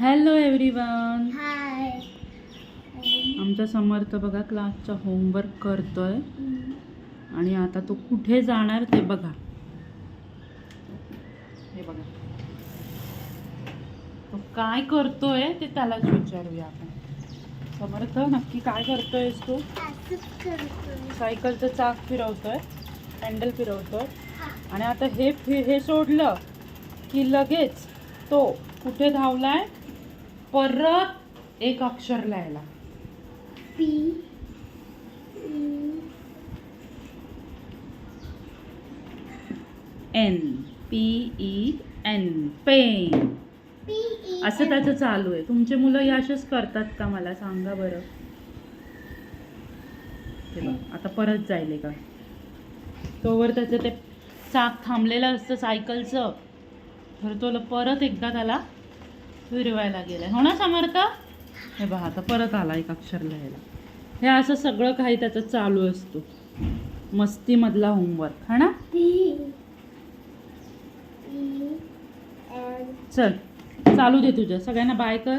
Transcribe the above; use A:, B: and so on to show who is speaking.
A: Hello everyone
B: हाय
A: आमचा समर्थ बघा क्लासचा होमवर्क करतोय. आणि आता तो कुठे जाणार ते बघा. हे बघा. तो काय करतोय ते त्यालाच विचारूया आपण. समर्थ नक्की काय करतोयस तू? सायकलचं चाक फिरवतोय हँडल फिरवतोय. आणि आता हे फि हे सोडलं की लगेच तो कुठे धावलाय? परत एक अक्षर लिहायला
B: P
A: N P E N pen असं त्याचं चालू आहे. तुमचे मुलं हे असेच करतात का मला सांगा बरं? बघ, आता परत जाईल का तोवर त्याचं ते चाक थांबलेलं असतं सायकलचं. तर तो परत एकदा त्याला फिरवायला गेलाय. हो ना समर्थ? हे बघा आता परत आला एक अक्षर लिहायला. हे असं सगळं काही त्याचं चालू असतो. मस्तीमधला होमवर्क हा ना? चल चालू दे तुझ्या सगळ्यांना बाय कर.